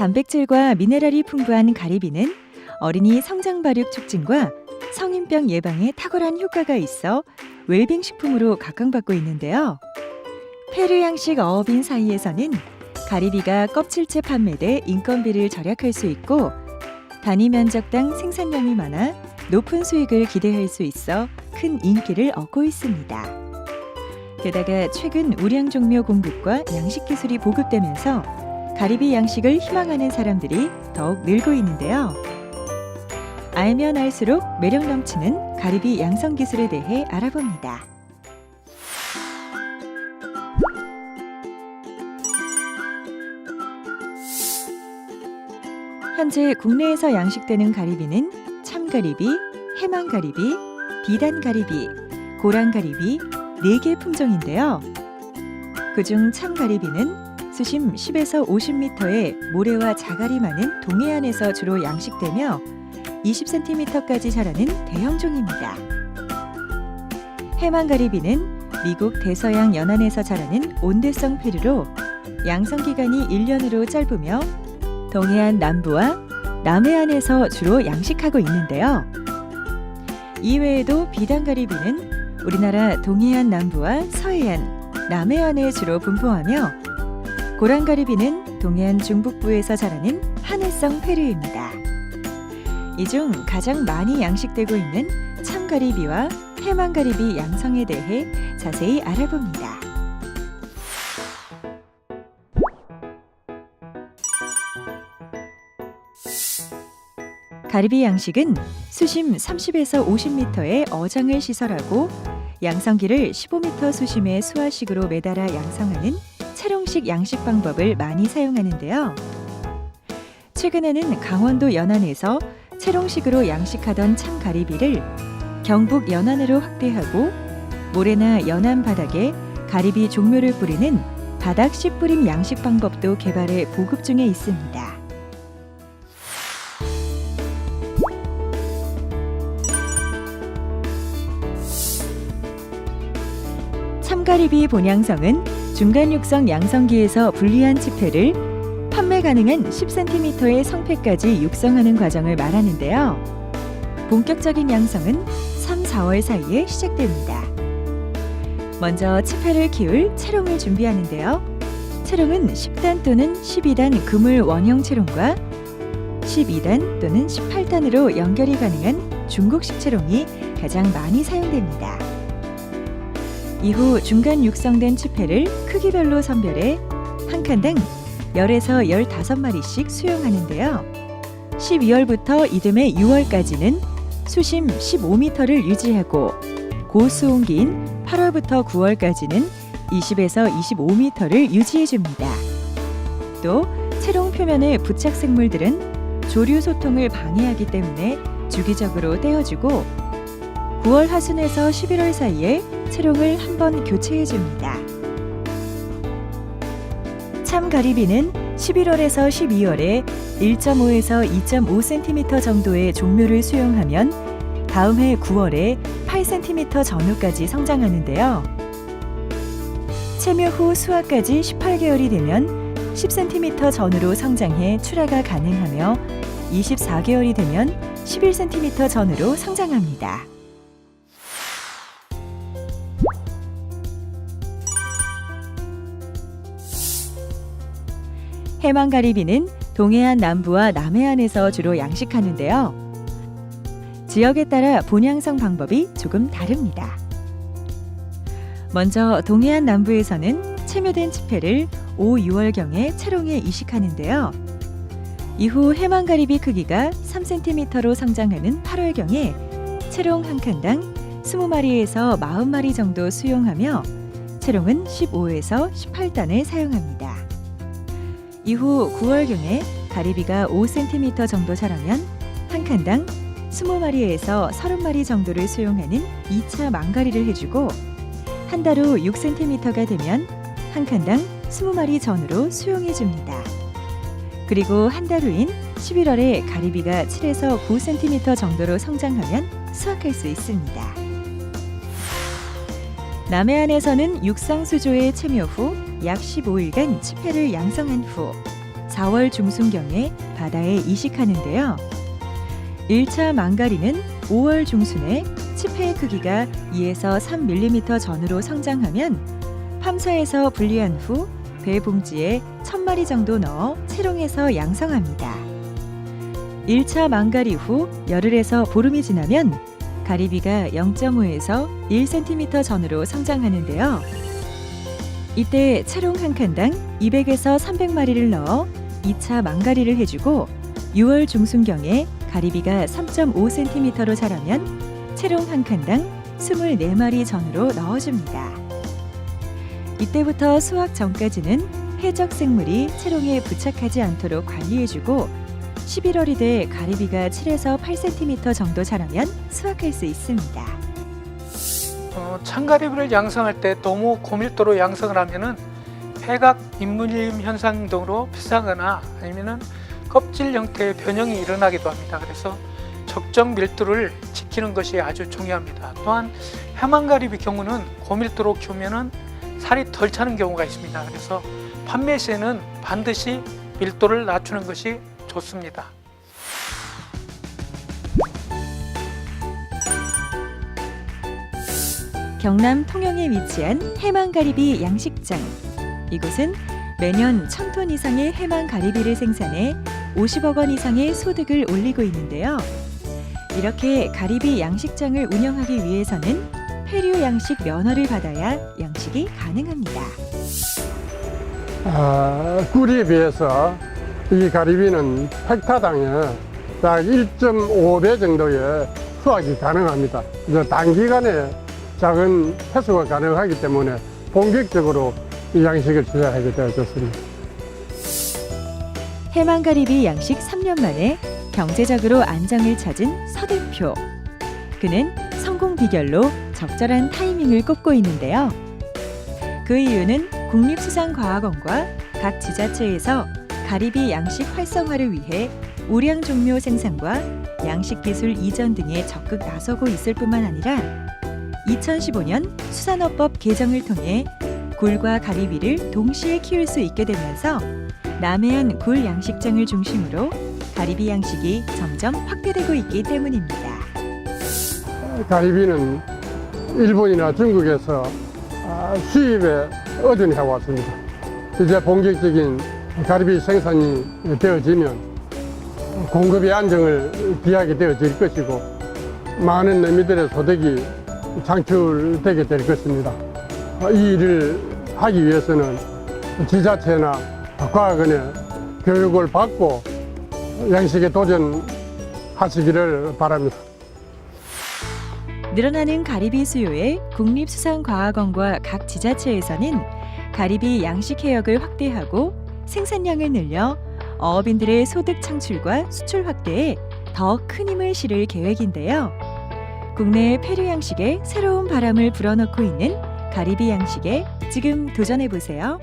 단백질과 미네랄이 풍부한 가리비는 어린이 성장 발육 촉진과 성인병 예방에 탁월한 효과가 있어 웰빙 식품으로 각광받고 있는데요. 페르 양식 어업인 사이에서는 가리비가 껍질째 판매돼 인건비를 절약할 수 있고 단위 면적당 생산량이 많아 높은 수익을 기대할 수 있어 큰 인기를 얻고 있습니다. 게다가 최근 우량 종묘 공급과 양식 기술이 보급되면서 가리비 양식을 희망하는 사람들이 더욱 늘고 있는데요. 알면 알수록 매력 넘치는 가리비 양성 기술에 대해 알아봅니다. 현재 국내에서 양식되는 가리비는 참가리비, 해망가리비, 비단가리비, 고랑가리비 4개 품종인데요. 그중 참가리비는 수심 10에서 50m의 모래와 자갈이 많은 동해안에서 주로 양식되며 20cm까지 자라는 대형종입니다. 해망가리비는 미국 대서양 연안에서 자라는 온대성 페르로 양성 기간이 1년으로 짧으며 동해안 남부와 남해안에서 주로 양식하고 있는데요. 이외에도 비단가리비는 우리나라 동해안 남부와 서해안, 남해안에 주로 분포하며 고랑가리비는 동해안 중북부에서 자라는 한해성 페르입니다. 이 중 가장 많이 양식되고 있는 참가리비와 해망가리비 양성에 대해 자세히 알아봅니다. 가리비 양식은 수심 30에서 50m의 어장을 시설하고 양성기를 15m 수심의 수화식으로 매달아 양성하는 채롱식 양식 방법을 많이 사용하는데요. 최근에는 강원도 연안에서 채롱식으로 양식하던 참가리비를 경북 연안으로 확대하고 모래나 연안 바닥에 가리비 종묘를 뿌리는 바닥 씨 뿌림 양식 방법도 개발해 보급 중에 있습니다. 참가리비 본양성은 중간 육성 양성기에서 분리한 치패를 판매 가능한 10cm의 성패까지 육성하는 과정을 말하는데요. 본격적인 양성은 3, 4월 사이에 시작됩니다. 먼저 치패를 키울 채롱을 준비하는데요. 채롱은 10단 또는 12단 그물 원형 채롱과 12단 또는 18단으로 연결이 가능한 중국식 채롱이 가장 많이 사용됩니다. 이후 중간 육성된 치패를 크기별로 선별해 한 칸당 10에서 15마리씩 수용하는데요. 12월부터 이듬해 6월까지는 수심 15m를 유지하고 고수온기인 8월부터 9월까지는 20에서 25m를 유지해 줍니다. 또 채롱 표면의 부착 생물들은 조류 소통을 방해하기 때문에 주기적으로 떼어주고 9월 하순에서 11월 사이에 채롱을 한 번 교체해 줍니다. 참가리비는 11월에서 12월에 1.5에서 2.5cm 정도의 종묘를 수용하면 다음 해 9월에 8cm 전후까지 성장하는데요. 채묘 후 수확까지 18개월이 되면 10cm 전후로 성장해 출하가 가능하며 24개월이 되면 11cm 전후로 성장합니다. 해망가리비는 동해안 남부와 남해안에서 주로 양식하는데요. 지역에 따라 본양성 방법이 조금 다릅니다. 먼저 동해안 남부에서는 체묘된 치패를 5, 6월경에 채롱에 이식하는데요. 이후 해망가리비 크기가 3cm로 성장하는 8월경에 채롱 한 칸당 20마리에서 40마리 정도 수용하며 채롱은 15에서 18단을 사용합니다. 이후 9월경에 가리비가 5cm 정도 자라면 한 칸당 20마리에서 30마리 정도를 수용하는 2차 망가리를 해주고 한 달 후 6cm가 되면 한 칸당 20마리 전으로 수용해 줍니다. 그리고 한 달 후인 11월에 가리비가 7에서 9cm 정도로 성장하면 수확할 수 있습니다. 남해안에서는 육상 수조의 체묘 후 약 15일간 치패를 양성한 후 4월 중순경에 바다에 이식하는데요. 1차 망가리는 5월 중순에 치패의 크기가 2에서 3mm 전후로 성장하면 팜사에서 분리한 후 배 봉지에 1000마리 정도 넣어 채롱해서 양성합니다. 1차 망가리 후 열흘에서 보름이 지나면 가리비가 0.5에서 1cm 전후로 성장하는데요. 이때 채롱 한 칸당 200에서 300마리를 넣어 2차 망가리를 해주고 6월 중순경에 가리비가 3.5cm로 자라면 채롱 한 칸당 24마리 전후로 넣어줍니다. 이때부터 수확 전까지는 해적 생물이 채롱에 부착하지 않도록 관리해주고 11월이 돼 가리비가 7에서 8cm 정도 자라면 수확할 수 있습니다. 어, 참가리비를 양성할 때 너무 고밀도로 양성을 하면은 폐각 인물림 현상 등으로 비싸거나 아니면은 껍질 형태의 변형이 일어나기도 합니다. 그래서 적정 밀도를 지키는 것이 아주 중요합니다. 또한 해만가리비 경우는 고밀도로 키우면은 살이 덜 차는 경우가 있습니다. 그래서 판매 시에는 반드시 밀도를 낮추는 것이 좋습니다. 경남 통영에 위치한 해만가리비 양식장. 이곳은 매년 1000톤 이상의 해만가리비를 생산해 50억 원 이상의 소득을 올리고 있는데요. 이렇게 가리비 양식장을 운영하기 위해서는 폐류 양식 면허를 받아야 양식이 가능합니다. 아, 꿀에 비해서 이 가리비는 헥타당에 약 1.5배 정도의 수확이 가능합니다. 단기간에 작은 회수가 가능하기 때문에 본격적으로 이 양식을 시작하게 되어졌습니다. 해만가리비 양식 3년 만에 경제적으로 안정을 찾은 서 대표. 그는 성공 비결로 적절한 타이밍을 꼽고 있는데요. 그 이유는 국립수산과학원과 각 지자체에서 가리비 양식 활성화를 위해 우량 종묘 생산과 양식 기술 이전 등에 적극 나서고 있을 뿐만 아니라 2015년 수산업법 개정을 통해 굴과 가리비를 동시에 키울 수 있게 되면서 남해안 굴 양식장을 중심으로 가리비 양식이 점점 확대되고 있기 때문입니다. 가리비는 일본이나 중국에서 아, 수입에 의존해 왔습니다. 이제 본격적인 가리비 생산이 되어지면 공급의 안정을 기하게 되어질 것이고 많은 어미들의 소득이 창출되게 될 것입니다. 이 일을 하기 위해서는 지자체나 과학원의 교육을 받고 양식에 도전하시기를 바랍니다. 늘어나는 가리비 수요에 국립수산과학원과 각 지자체에서는 가리비 양식 해역을 확대하고 생산량을 늘려 어업인들의 소득 창출과 수출 확대에 더 큰 힘을 실을 계획인데요. 국내 폐류 양식에 새로운 바람을 불어넣고 있는 가리비 양식에 지금 도전해 보세요.